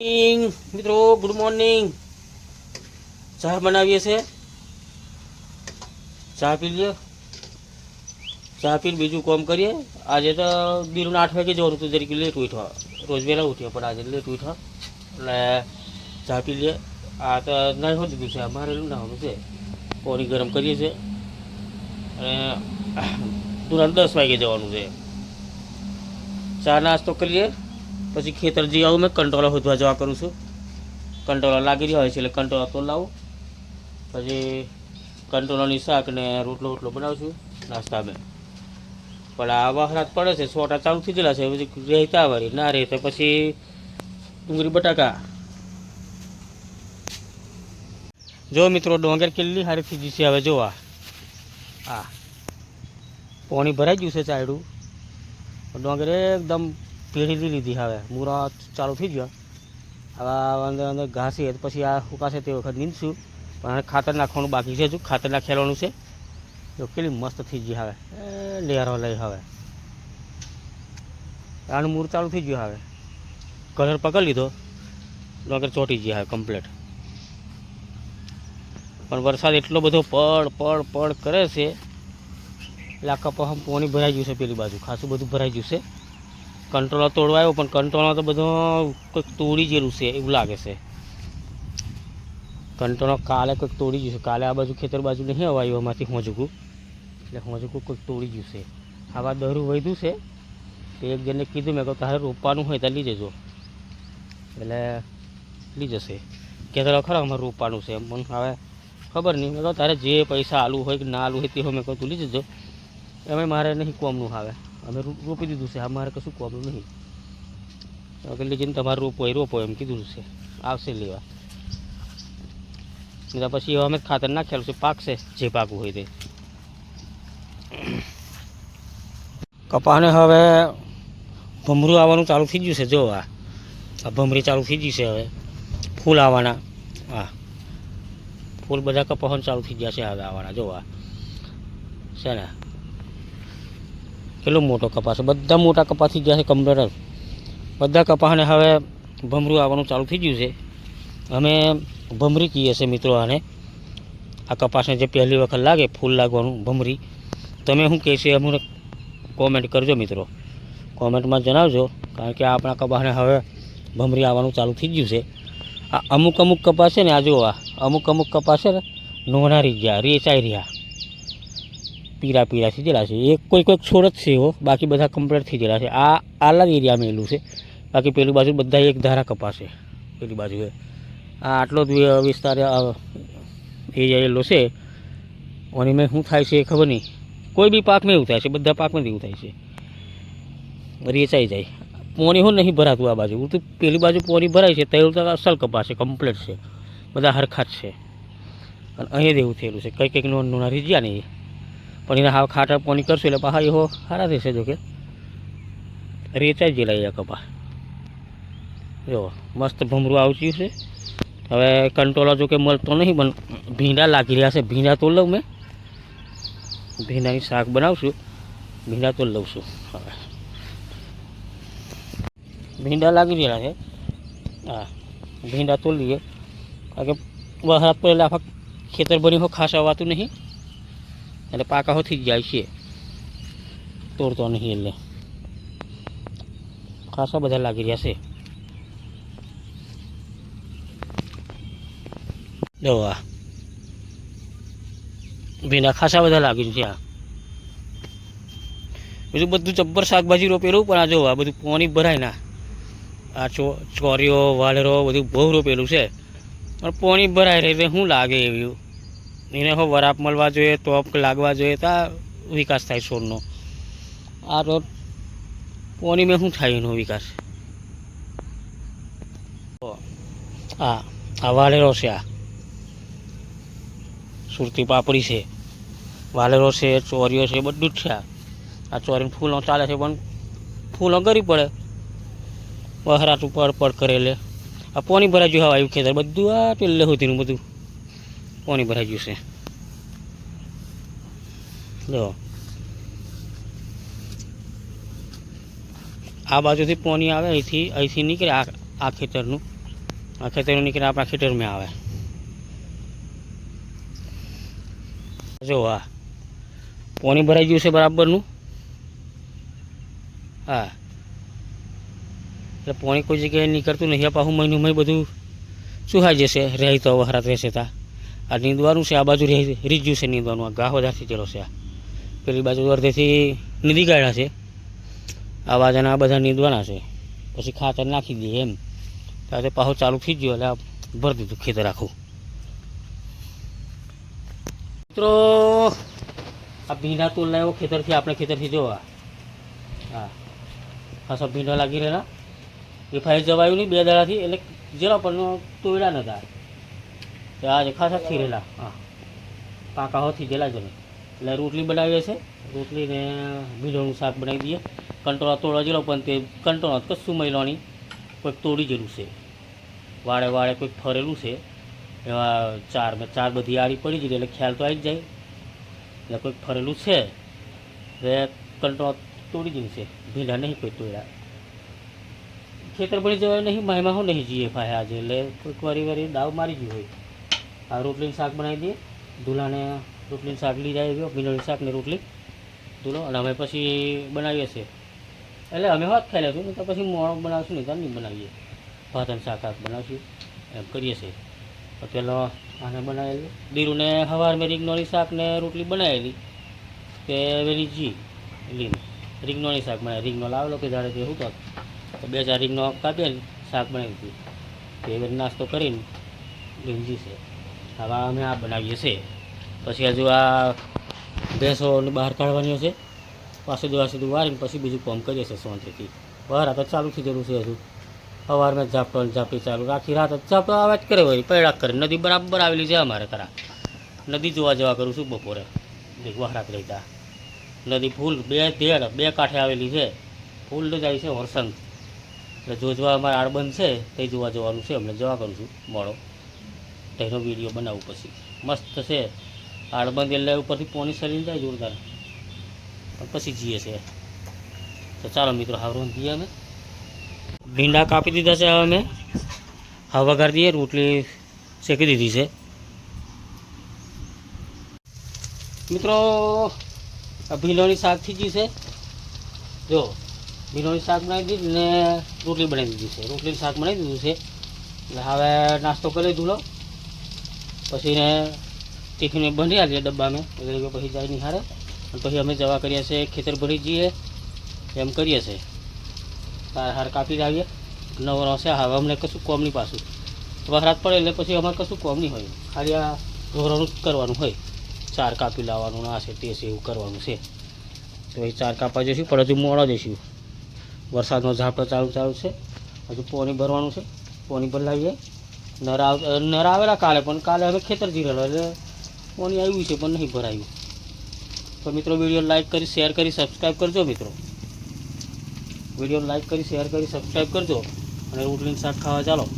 Morning મિત્રો good morning ચા બનાવીએ છે? ચા પી લ્યો. ચા પીને બીજું કામ કરીએ. આજે તો બીરુને આઠ વાગે જવાનું હતું, જરીક લેટ ઉઠવા. રોજ વહેલા ઉઠીએ, પણ આજે લેટ ઉઠ્યો એટલે ચા પી લઈએ આ તો નહીં હોતું દીધું છે અમારે ના હોતું છે. પાણી ગરમ કરીએ છીએ અને તુરંત દસ વાગે જવાનું છે. ચા નાસ્તો કરીએ. પછી ખેતર જઈ આવું મેં કંટ્રોલર શોધવા જવા કરું છું. કંટ્રોલર લાગી રહ્યા હોય છે એટલે કંટ્રોલર તો લાવું. પછી કંટ્રોલરની શાક ને રોટલો રોટલો બનાવું છું, નાસ્તા મેં પણ આ વહરાત પડે છે, સોટા ચાલુ થઈ ગયેલા છે, પછી રહેતા વળી, ના રહે તો પછી ડુંગળી, બટાકા. જો મિત્રો, ડોંગર કેટલી સારી થઈ ગઈ છે, હવે જોવા. હા પાણી ભરાઈ ગયું છે, ચાયડું. ડોંગર એકદમ પેઢી લીધી હવે. મૂરા ચાલુ થઈ ગયો. હવે અંદર અંદર ઘાસી તો પછી આ સુકાશે તે વખત નીંદશું. પણ ખાતર નાખવાનું બાકી છે હજુ. ખાતર નાખેવાનું છે. જો કેટલી મસ્ત થઈ ગઈ હવે. લેરો લઈ હવે. આનું મૂળ ચાલુ થઈ ગયું હવે. કલર પકડી લીધો. ડોંગર ચોટી ગયા હવે કમ્પ્લેટ પણ વરસાદ એટલો બધો પડ પડ પડ કરે છે. એટલે આ કપાસમાં પાણી ભરાઈ ગયું છે પેલી બાજુ. ખાસું બધું ભરાઈ ગયું છે. કંટ્રોલર તોડવા આવ્યો, પણ કંટ્રોલર તો બધો કંઈક તોડી જેલું છે, એવું લાગે છે. કંટ્રોલર કાલે કંઈક તોડી ગયું છે. કાલે આ બાજુ ખેતર બાજુ નહીં અવાયું એમાંથી હોંજકું. એટલે હોંજકું કંઈક તોડી ગયું છે. આવા દરું વધ્યું છે. તે એક જણને કીધું, મેં કહું તારે રોપવાનું હોય તો લઈ જજો એટલે લઈ જશે કહેતા, ખરા, અમારે રોપવાનું છે. પણ હવે ખબર નહીં. મેં કહું તારે જે પૈસા આલું હોય કે ના આલું હોય તે મેં કહું તું લઈ જજો એમાં મારે નહીં કોમનું આવે. અમે રોપી દીધું છે અમારે કશું કોમનું નહીં તો લઈ જઈને તમારે રોપો હોય રોપો એમ કીધું છે આવશે લેવા ત્યાં પછી અમે ખાતર નાખેલું છે પાકશે જે પાકવું હોય તે કપાને હવે ભમરું આવવાનું ચાલુ થઈ ગયું છે જો આ આ ભમરી ચાલુ થઈ ગઈ છે હવે ફૂલ આવવાના હા ફૂલ બધા કપાસન ચાલુ થઈ ગયા છે હવે આવવાના જો આ છે ને કેટલો મોટો કપાસ બધા મોટા કપાસ ગયા છે કમ્પ્યુટર બધા કપાસને હવે ભમરું આવવાનું ચાલુ થઈ ગયું છે. અમે ભમરી કહીએ છીએ મિત્રો આને. આ કપાસને જે પહેલી વખત લાગે ફૂલ લાગવાનું, ભમરી. તમે શું કહે છે અમને કોમેન્ટ કરજો મિત્રો. કોમેન્ટમાં જણાવજો, કારણ કે આપણા કપાસને હવે ભમરી આવવાનું ચાલુ થઈ ગયું છે. આ અમુક અમુક કપાસ છે ને, આ જો આ અમુક અમુક કપાસ છે ને નોનારી ગયા રેચાઈ રહ્યા પીળા પીળા થઈ ગયેલા છે. એક કોઈ કોઈક છોડ જ છે એવો બાકી બધા કમ્પ્લીટ થઈ ગયેલા છે. આ આલા એરિયામાં એલું છે. બાકી પેલી બાજુ બધા એક ધારા કપાસ છે પેલી બાજુએ આ આટલો જ વિસ્તાર એરિયા એલો છે. અને મેં શું થાય છે એ ખબર નહીં. કોઈ બી પાકમાં એવું થાય છે. બધા પાકમાં એવું થાય છે. રેચાઈ જાય. પોણી હું નહીં ભરાતું આ બાજુ. તો પેલી બાજુ પોણી ભરાય છે તેવું તો અસલ કપાસ છે કમ્પ્લીટ છે. બધા હરખા જ છે. અને અહીં જ એવું થયેલું છે. કંઈક કંઈક નોંધ નોના રીજ્યા નહીં પણ એને હાવ ખાટા પોણી કરશું એટલે પાછા એવો સારા થશે જો કે રેચાઈ ગયેલા એ કપા જો મસ્ત ભમરું આવચ્યું છે હવે કંટ્રોલર જો કે મળતો નહીં પણ ભીંડા લાગી રહ્યા છે ભીંડા તો લઉં મેં ભીંડાની શાક બનાવશું ભીંડા તો લઉં છું હવે ભીંડા લાગી રહ્યા છે હા ભીંડા તો લઈએ કારણ કે વરસાદ પડે એટલે આખા ખેતર ભરી હો ખાસ આવવાતું નહીં એટલે પાકા હોથી જ જાય છે. તોડતો નહીં એટલે. ખાસા બધા લાગી રહ્યા છે. દવા ભીના ખાસા બધા લાગી છે આ. બીજું બધું જબ્બર શાકભાજી રોપેલું પણ આ જો આ બધું પાણી ભરાય ના. આ ચોરીઓ, વાલરો બધું બહુ રોપેલું છે. પણ પાણી ભરાય રહે એટલે શું લાગે એવું? એને હો વરાપ મળવા જોઈએ ટોપ લાગવા જોઈએ, તો વિકાસ થાય છોડનો. આ તો પોની મેં શું થાય એનો વિકાસ? આ આ વાલેરો છે આ. સુરતી પાપડી છે. વાલેરો છે, ચોરીઓ છે, બધું જ છે આ. આ ચોરીને ફૂલો ચાલે છે, પણ ફૂલો ગરી પડે. વહરાટ ઉપર પડ કરેલે. આ પોની ગયું હવા આવ્યું ખેતર, બધું આ પેલે સુધીનું બધું. પાણી ભરાઈ ગયું છે. જો. આ બાજુથી પાણી આવે, અહીંથી અહીંથી નીકળે આ ખેતરનું. આ ખેતરનું નીકળે આપણા ખેતરમાં આવે. જો હા પાણી ભરાઈ ગયું છે બરાબરનું. હા. એટલે પાણી કોઈ જગ્યાએ નીકળતું નહીં. આ પાછું મહિનું બધું સુહાઈ જશે. રહી તો વહરાત રહેશે તા. આ નીંદવાનું છે, આ બાજુ રીજ્યું છે નીંદવાનું, આ ઘા વધારથી ચેલો છે આ. પેલી બાજુ અડધેથી નદી કાઢ્યા છે. આ બાજુના આ બધા નીંદવાના છે. પછી ખાતર નાખી દઈએ એમ. ત્યારે પાહો ચાલુ થઈ ગયો, એટલે ભરી દીધું ખેતર આખું. મિત્રો, આ ભીંડા તોલ લાવ્યો ખેતરથી, આપણે ખેતરથી જોવા. હા. ખાસા ભીંડા લાગી રહેલા. એ ફાઈ જવાયું નહીં, બે દાડાથી, એટલે જરા પણ તોડ્યા નતા. આજે ખાસા થીરેલા, હા. પાકા હોથી જેલા જ એટલે રોટલી બનાવીએ છે. રોટલી ને ભીંડાનું શાક બનાવી દઈએ. કંટોળા તોડવા જેલો, પણ તે કંટોળા કશું મહિલાની કોઈક તોડી જેલું છે. વાળે વાળે કોઈક ફરેલું છે. એવા ચાર મેં ચાર બધી આડી પડી ગઈ એટલે ખ્યાલ તો આવી જ જાય. એટલે કોઈક ફરેલું છે. એટલે કંટોળા તોડી ગયેલું છે. ભીંડા નહીં કોઈ તોડ્યા. ખેતર ભણી જવાય નહીં, માયમાં હું નહીં જઈએ ભાઈ આજે. એટલે કોઈક વારી વારી દાવ મારી ગયું હોય. આ રોટલીનું શાક બનાવી દઈએ. દુલાને રોટલીનું શાક લઈ જાય ગયો ભીંડાનું શાક ને રોટલી. ધૂલો અને અમે પછી બનાવીએ છીએ. એટલે અમે વાત ખાઈ લઈશું તો પછી મોણો બનાવશું નહીં તો નહીં બનાવીએ. ભાત અને શાક હાથ બનાવશું, એમ કરીએ છીએ. તો પેલો આને બનાવેલું. દીરુને સવારમાં રીંગણોળી શાક ને રોટલી બનાવેલી. કે વેલી જી લીન રીંગણોળી શાક બનાવી રીંગણો લાવેલો કે જ્યારે તે શું તો. બે ચાર રીંગણો કાપીએ શાક બનાવી દીધું. તે નાસ્તો કરીને લીંજી છે. હવે અમે આ બનાવીએ છીએ. પછી હજુ આ ભેંસો બહાર કાઢવાની છે પાછું દવા સુધી વારીને પછી બીજું કામ કરીએ છીએ શાંતિથી બહાર તો ચાલુ થઈ જરૂર છે હજુ. સવારમાં ઝાપટો ઝાપટી ચાલુ. આખી રાત ઝાપટો આવે જ કરે હોય પૈડા કરે. નદી બરાબર આવેલી છે અમારે તરા. નદી જોવા જવા કરું છું બપોરે. વહરાત રહેતા નદી ફૂલ બે ધેડ બે કાંઠે આવેલી છે. ફૂલ જાય છે વરસંગ એટલે જોજવા અમારે આડબંધ છે તે જોવા જવાનું છે. અમને જવા કરું છું. મોડો તેનો વીડિયો બનાવું પછી. મસ્ત છે. આડબંધ એટલે ઉપરથી પોની સરી જાય જોરદાર. પણ પછી જઈએ છે. તો ચાલો મિત્રો હાવરોન જઈએ અમે. ભીંડા કાપી દીધા છે હવે અમે. હવા વઘાર દઈએ, રોટલી શેકી દીધી છે. મિત્રો, આ ભીંડોની શાક થઈ છે. જો, ભીંડોની શાક બનાવી દીધી ને રોટલી બનાવી દીધી છે. રોટલીનું શાક બનાવી દીધું છે. એટલે હવે નાસ્તો કરી દીધું પછી ટિફિન બંધી આવીએ ડબ્બામાં. એટલે પછી જાય નિહારે અને પછી અમે જવા કરીએ છીએ ખેતર ભરી જઈએ, એમ કરીએ છીએ. તાર હાર કાપી લાવીએ નવો છે, હવે અમને કશું કોમ નહીં પાછું. વરસાદ પડે એટલે પછી અમારે કશું કોમ નહીં હોય. ખાલી આ ઢોરાનું કરવાનું હોય. ચાર કાપી લાવવાનું ના છે, તે છે, એવું કરવાનું છે. તો એ ચાર કાપવા જઈશું, પણ હજુ મોડા જઈશું. વરસાદનો ઝાપટો ચાલુ ચાલુ છે. હજુ પોણી ભરવાનું છે. પોણી ભરાવીએ નર આવ નર આવેલા કાલે, પણ કાલે હવે ખેતર જીરેલો એટલે પાણી આવ્યું છે, પણ નહીં ભરાયું. તો મિત્રો, વીડિયો લાઈક કરી, શેર કરી સબસ્ક્રાઈબ કરજો મિત્રો. વીડિયો લાઈક કરી, શેર કરી સબસ્ક્રાઈબ કરજો. અને રોટલીનું શાક ખાવા ચાલો.